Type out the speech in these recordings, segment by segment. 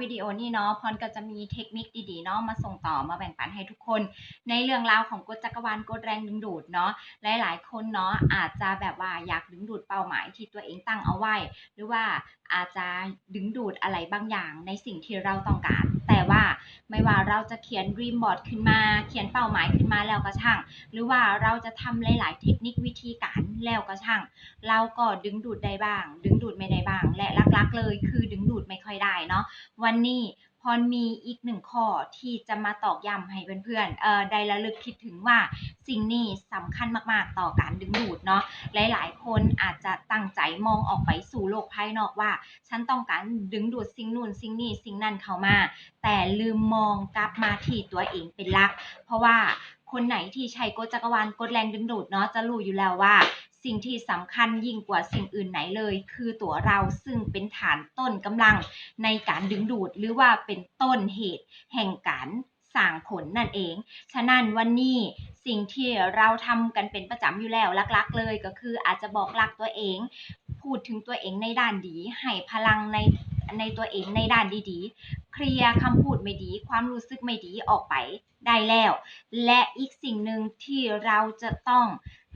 วิดีโอนี้เนาะพรก็จะมีเทคนิคดีๆเนาะมาส่งต่อมาแบ่งปันให้ทุกคน ในเรื่องราวของกฎจักรวาลกฎแรงดึงดูดเนาะหลายๆ คนเนาะอาจจะแบบว่าอยากดึงดูดเป้าหมายที่ตัวเองตั้งเอาไว้ หรือว่าอาจจะดึงดูดอะไรบางอย่างในสิ่งที่เราต้องการ แต่ว่าไม่ว่าเราจะเขียนรีมบอร์ดขึ้นมา เขียนเป้าหมายขึ้นมาแล้วก็ช่าง หรือว่าเราจะทำหลาย ๆ เทคนิควิธีการแล้วก็ช่าง เราก็ดึงดูดได้บ้าง ดึงดูดไม่ได้บ้าง และลักๆเลยคือดึงดูดไม่ค่อยได้เนาะวันนี้พรมีอีกหนึ่งข้อที่จะมาตอกย้ำให้เพื่อนๆเอ่อได้ระลึกคิดถึงว่าสิ่งนี้สำคัญมากๆต่อการดึงดูดเนาะหลายๆ คนอาจจะตั้งใจมองออกไปสู่โลกภายนอกว่า ฉันต้องการดึงดูดสิ่งนู่นสิ่งนี้สิ่งนั่นเข้ามา แต่ลืมมองกลับมาที่ตัวเองเป็นหลัก เพราะว่าคนไหนที่ใช้กฎจักรวาลกฎแรงดึงดูดเนาะจะรู้อยู่แล้วว่า สิ่งที่สำคัญยิ่งกว่าสิ่งอื่นไหนเลย คือตัวเราซึ่งเป็นฐานต้นกำลังในการดึงดูดหรือว่าเป็นต้นเหตุ แห่งการสร้างผลนั่นเอง ฉะนั้นวันนี้สิ่งที่เราทำกันเป็นประจำอยู่แล้วลักๆ เลยก็คืออาจจะบอกรักตัวเอง พูดถึงตัวเองในด้านดี ให้พลังในในตัวเองในด้านดีๆ เคลียร์คำพูดไม่ดี ความรู้สึกไม่ดีออกไปได้แล้ว และอีกสิ่งหนึ่งที่เราจะต้อง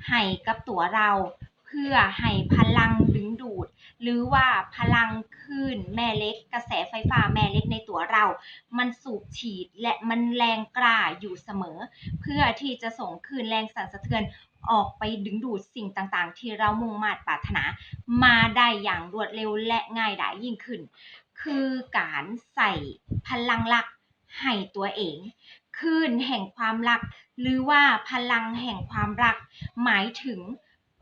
ให้กับตัวเรา เพื่อให้พลังดึงดูด หรือว่าพลังคลื่นแม่เล็ก กระแสไฟฟ้าแม่เล็กในตัวเรา มันสูบฉีดและมันแรงกล้าอยู่เสมอ เพื่อที่จะส่งคลื่นแรงสั่นสะเทือนออกไปดึงดูดสิ่งต่างๆ ที่เรามุ่งมา่ปรารถนา มาได้อย่างรวดเร็วและง่ายดายยิ่งขึ้น คือการใส่พลังลัก ให้ตัวเองคลื่นแห่งความรัก หรือว่าพลังแห่งความรัก หมายถึง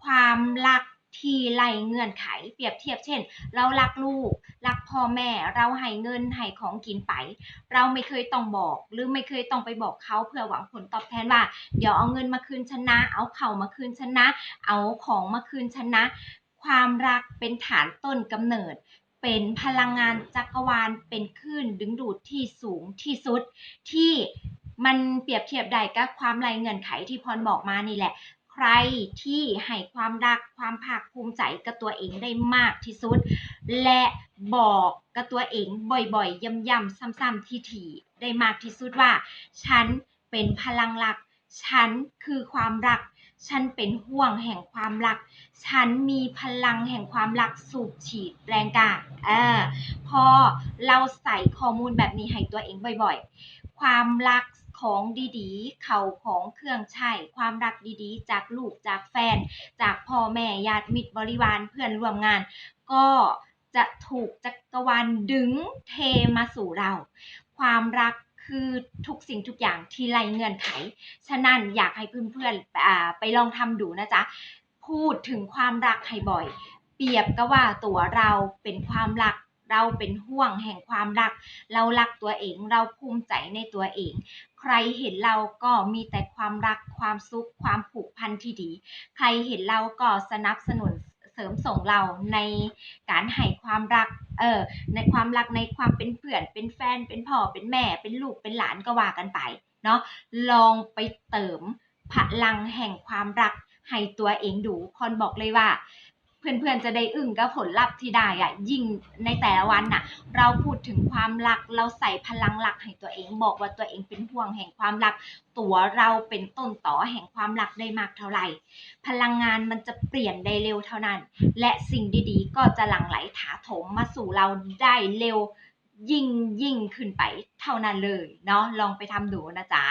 ความรักที่ไร้เงื่อนไข เปรียบเทียบเช่น เรารักลูก รักพ่อแม่เราให้เงินให้ของกินไป เราไม่เคยต้องบอก หรือไม่เคยต้องไปบอกเขาเพื่อหวังผลตอบแทนว่า เดี๋ยวเอาเงินมาคืนฉันะ เอาเข่ามาคืนฉันะ เอาของมาคืนฉันนะ ความรักเป็นฐานต้นกำเนิด เป็นพลังงานจักรวาลเป็นคลื่นดึงดูดที่สูงที่สุด ที่มันเปรียบเทียบได้กับความไรเงื่อนไขที่พรบอกมานี่แหละ ใครที่ให้ความรักความภาคภูมิใจกับตัวเองได้มากที่สุด และบอกกับตัวเองบ่อยๆย้ำๆซ้ำๆทีๆได้มากที่สุดว่า ฉันเป็นพลังรัก ฉันคือความรัก ฉันเป็นห่วงแห่งความรัก ฉันมีพลังแห่งความรักสูบฉีดแรงกล้าเออพอเราใส่ข้อมูลแบบนี้ให้ตัวเองบ่อยๆ ความรักของดีๆ เข่าของเครื่องใช้ ความรักดีๆ จากลูกจากแฟน จากพ่อแม่ญาติมิตรบริวารเพื่อนร่วมงาน ก็จะถูกจักรวาลดึงเทมาสู่เรา ความรัก คือทุกสิ่งทุกอย่างที่ไรเงื่อนไข ฉะนั้นอยากให้เพื่อนๆไปลองทำดูนะจ๊ะ พูดถึงความรักให้บ่อย เปรียบก็ว่าตัวเราเป็นความรักเราเป็นห่วงแห่งความรัก เรารักตัวเอง เราภูมิใจในตัวเอง ใครเห็นเราก็มีแต่ความรัก ความสุข ความผูกพันที่ดี ใครเห็นเราก็สนับสนุน เสริมส่งเราในการให้ความรัก เออ ในความรักในความเป็นเพื่อน เป็นแฟน เป็นพ่อ เป็นแม่ เป็นลูก เป็นหลานก็ว่ากันไป เนาะ ลองไปเติมพลังแห่งความรักให้ตัวเองดูคนบอกเลยว่า เพื่อนๆจะได้อึ้งกับผลลัพธ์ที่ได้อะยิ่งในแต่ละวันน่ะ เราพูดถึงความรักเราใส่พลังรักให้ตัวเองบอกว่าตัวเองเป็นห่วงแห่งความรัก ตัวเราเป็นต้นต่อแห่งความรักได้มากเท่าไหร่ พลังงานมันจะเปลี่ยนได้เร็วเท่านั้น และสิ่งดีๆ ก็จะหลั่งไหลถาโถมมาสู่เราได้เร็วยิ่งยิ่งขึ้นไปเท่านั้นเลยเนาะลองไปทำดูนะจ๊ะ